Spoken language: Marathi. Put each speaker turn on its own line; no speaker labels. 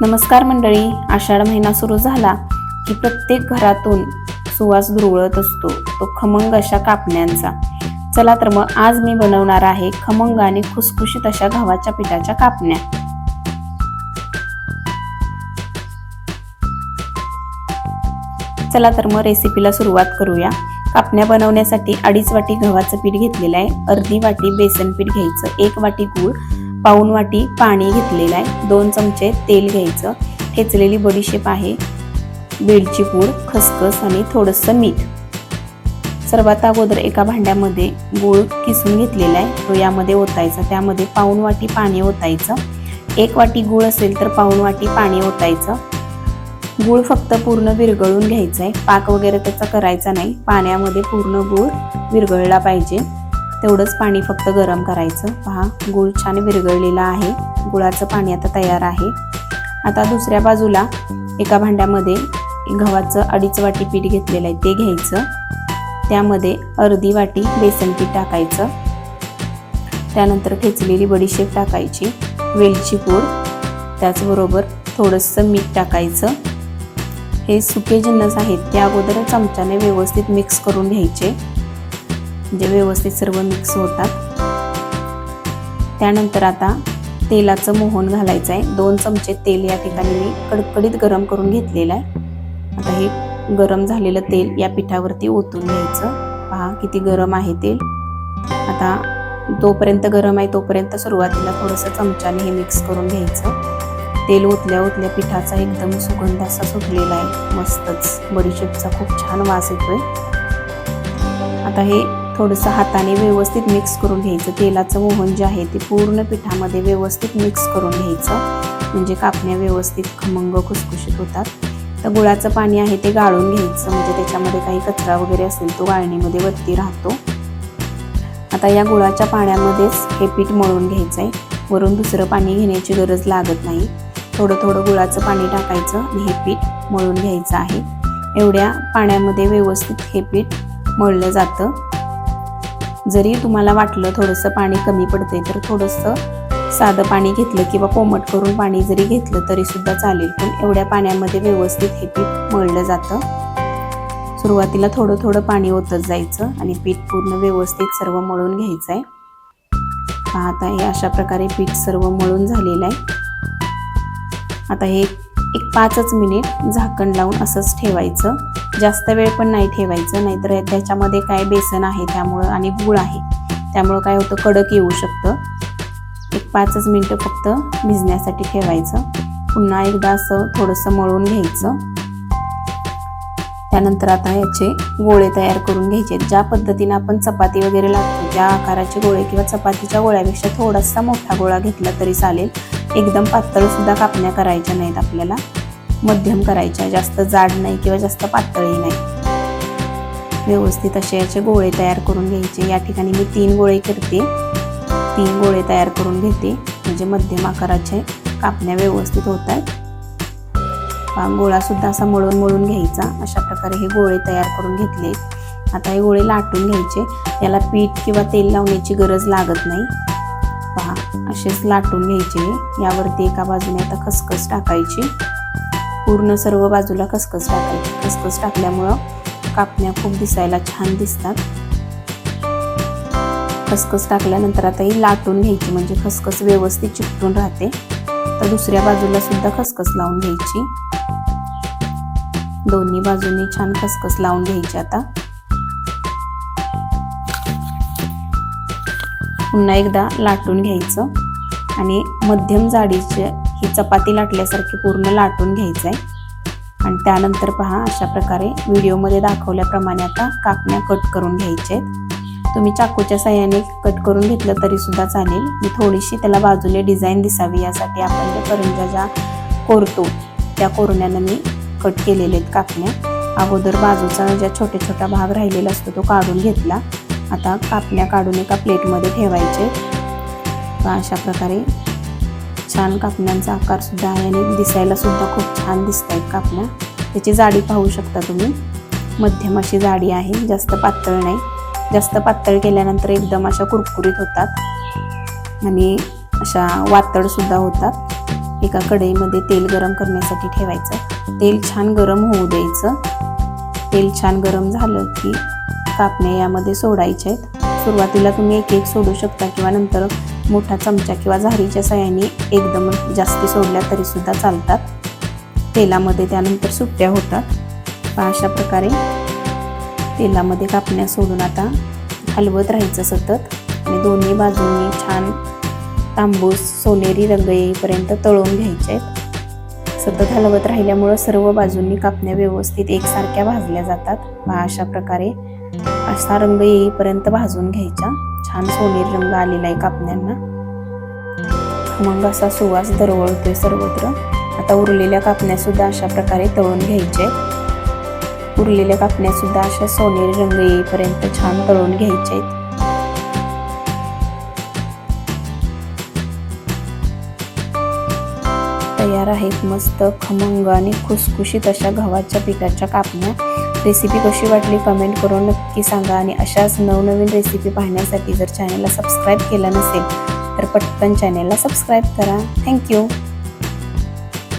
नमस्कार मंडळी आषाढ महिना सुरू झाला की प्रत्येक घरातून सुवास धुरळत असतो तो खमंग अशा कापण्यांचा. चला तर मग आज मी बनवणार आहे खमंग आणि खुसखुशीत अशा गव्हाच्या पिठाच्या कापण्या. चला तर मग रेसिपीला सुरुवात करूया. कापण्या बनवण्यासाठी अडीच वाटी गव्हाचं पीठ घेतलेलं आहे अर्धी वाटी बेसन पीठ घ्यायचं एक वाटी गूळ पाऊन वाटी पाणी घेतलेलं आहे. दोन चमचे तेल घ्यायचं. ठेचलेली बडीशेप आहे. वेलची पूड खसखस आणि थोडंसं मीठ. सर्वात अगोदर एका भांड्यामध्ये गूळ किसून घेतलेला आहे. तो यामध्ये ओतायचा. त्यामध्ये पाऊन वाटी पाणी ओतायचं. एक वाटी गूळ असेल तर पाऊन वाटी पाणी ओतायचं. गूळ फक्त पूर्ण विरघळून घ्यायचं आहे. पाक वगैरे त्याचा करायचा नाही. पाण्यामध्ये पूर्ण गूळ विरघळला पाहिजे. तेवढंच पाणी फक्त गरम करायचं. पहा गूळ छान विरघळलेला आहे. गुळाचं पाणी आता तयार आहे. आता दुसऱ्या बाजूला एका भांड्यामध्ये गव्हाचं अडीच वाटी पीठ घेतलेलं आहे ते घ्यायचं. त्यामध्ये अर्धी वाटी बेसन पीठ टाकायचं. त्यानंतर ठेचलेली बडीशेप टाकायची वेलची पूड. त्याचबरोबर थोडंसं मीठ टाकायचं. हे सुके जिन्नस आहेत ते अगोदर चमच्याने व्यवस्थित मिक्स करून घ्यायचे. म्हणजे व्यवस्थित सर्व मिक्स होतात. त्यानंतर आता तेलाचं मोहन घालायचं आहे दोन चमचे तेल या ठिकाणी मी कडकडीत गरम करून घेतलेलं आहे. आता हे गरम झालेलं तेल या पिठावरती ओतून घ्यायचं. पहा किती गरम आहे तेल. आता जोपर्यंत गरम आहे तोपर्यंत सुरुवातीला थोडंसं चमच्याने हे मिक्स करून घ्यायचं. तेल ओतल्या ओतल्या पिठाचा एकदम सुगंध असा सुटलेला आहे. मस्तच. बडीशेपचा खूप छान वास येतोय. आता हे थोडंसं हाताने व्यवस्थित मिक्स करून घ्यायचं. तेलाचं मोहन जे आहे ते पूर्ण पिठामध्ये व्यवस्थित मिक्स करून घ्यायचं. म्हणजे कापण्या व्यवस्थित खमंग खुसखुशीत होतात. तर गुळाचं पाणी आहे ते गाळून घ्यायचं. म्हणजे त्याच्यामध्ये काही कचरा वगैरे असेल तो गाळणीमध्ये वरती राहतो. आता या गुळाच्या पाण्यामध्येच हे पीठ मळून घ्यायचं आहे वरून दुसरं पाणी घेण्याची गरज लागत नाही. थोडं थोडं गुळाचं पाणी टाकायचं आणि हे पीठ मळून घ्यायचं आहे. एवढ्या पाण्यामध्ये व्यवस्थित हे पीठ मळलं जातं. जरी तुम्हाला वाटलं थोडंसं पाणी कमी पडते तर थोडंसं साधं पाणी घेतलं किंवा कोमट करून पाणी जरी घेतलं तरी सुद्धा चालेल. पण एवढ्या पाण्यामध्ये व्यवस्थित हे पीठ मळलं जातं. सुरुवातीला थोडं थोडं पाणी ओतत जायचं आणि पीठ पूर्ण व्यवस्थित सर्व मळून घ्यायचं आहे आता हे अशा प्रकारे पीठ सर्व मळून झालेलं आहे. आता हे एक पाचच मिनिट झाकण लावून असंच ठेवायचं. जास्त वेळ पण नाही ठेवायचं नाहीतर त्याच्यामध्ये काय बेसन आहे त्यामुळं आणि गूळ आहे त्यामुळं काय होतं कडक येऊ शकतं. एक पाचच मिनटं फक्त भिजण्यासाठी ठेवायचं. पुन्हा एकदा असं थोडंसं मळून घ्यायचं. त्यानंतर आता याचे गोळे तयार करून घ्यायचे ज्या पद्धतीने आपण चपाती वगैरे लागतो त्या आकाराचे गोळे किंवा चपातीच्या गोळ्यापेक्षा थोडासा मोठा गोळा घेतला तरी चालेल. एकदम पातळ सुद्धा कापण्या करायच्या नाहीत आपल्याला. मध्यम करायच्या जास्त जाड नाही किंवा जास्त पातळही नाही. व्यवस्थित असे याचे गोळे तयार करून घ्यायचे. या ठिकाणी मी तीन गोळे करते. तीन गोळे तयार करून घेते. म्हणजे मध्यम आकाराचे कापण्या व्यवस्थित होत आहेत गोळासुद्धा असा मळून मळून घ्यायचा. अशा प्रकारे हे गोळे तयार करून घेतले. आता हे गोळे लाटून घ्यायचे. याला पीठ किंवा तेल लावण्याची गरज लागत नाही. पहा असेच लाटून घ्यायचे. यावरती एका बाजूने आता खसखस टाकायची. पूर्ण सर्व बाजूला खसखस टाकायची खसखस टाकल्यामुळं कापण्या खूप दिसायला छान दिसतात. खसखस टाकल्यानंतर आता ही लाटून घ्यायची म्हणजे खसखस व्यवस्थित चिकटून राहते. तर दुसऱ्या बाजूला सुद्धा खसखस लावून घ्यायची. दोन्ही बाजूंनी छान खसखस लावून घ्यायची आता. पुन्हा एकदा लाटून घ्यायचं. आणि मध्यम जाडीचे ही चपाती लाटल्यासारखी पूर्ण लाटून घ्यायचं आहे आणि त्यानंतर पहा अशा प्रकारे व्हिडिओमध्ये दाखवल्याप्रमाणे आता कापण्या कट करून घ्यायचे आहेत तुम्ही चाकूच्या साह्याने कट करून घेतलं तरी सुद्धा चालेल. मी थोडीशी त्याला बाजूला डिझाईन दिसावी यासाठी आपण ज्या करंजा ज्या कोरतो त्या कोरण्यानं मी कट केलेले आहेत कापण्या अगोदर बाजूचा ज्या छोटे छोटा भाग राहिलेला असतो तो काढून घेतला. आता कापण्या काढून एका प्लेटमध्ये ठेवायचे. अशा प्रकारे छान कापण्यांचा आकार सुद्धा आहे आणि दिसायला सुद्धा खूप छान दिसत आहेत कापण्या. त्याची जाडी पाहू शकता तुम्ही. मध्यम अशी जाडी आहे जास्त पातळ नाही. जास्त पातळ केल्यानंतर एकदम अशा कुरकुरीत होतात. आणि अशा वातळसुद्धा होतात. एका कढईमध्ये तेल गरम करण्यासाठी ठेवायचं. तेल छान गरम होऊ द्यायचं. तेल छान गरम झालं की कापण्या यामध्ये सोडायच्या आहेत. सुरुवातीला तुम्ही एक एक सोडू शकता किंवा नंतर मोठा चमचा किंवा झारीच्या सहाय्याने एकदम जास्ती सोडल्या तरीसुद्धा चालतात. तेलामध्ये त्यानंतर सुट्ट्या होतात. अशा प्रकारे तेलामध्ये कापण्या सोडून आता हलवत राहायचं सतत. आणि दोन्ही बाजूंनी छान तांबूस सोनेरी रंग येईपर्यंत तळून घ्यायचे आहेत. सतत हलवत राहिल्यामुळं सर्व बाजूंनी कापण्या व्यवस्थित एकसारख्या भाजल्या जातात. अशा प्रकारे असा रंग येईपर्यंत भाजून घ्यायच्या छान सोनेरी रंग आलेला आहे कापण्यांना. मग असा सुवास दरवळतोय सर्वत्र. आता उरलेल्या कापण्या सुद्धा अशा प्रकारे तळून घ्यायचे. उरलेल्या कापण्या सुद्धा अशा सोनेरी रंग येईपर्यंत छान तळून घ्यायचे आहेत. तयार आहेत मस्त खमंग आणि खुसखुशीत अशा गव्हाच्या पिकाच्या कापण्या. रेसिपी कशी वाटली कमेंट करून नक्की सांगा आणि अशाच नवनवीन रेसिपी पाहण्यासाठी जर चॅनलला सबस्क्राईब केलं नसेल तर पटकन चॅनलला सबस्क्राईब करा. थँक्यू.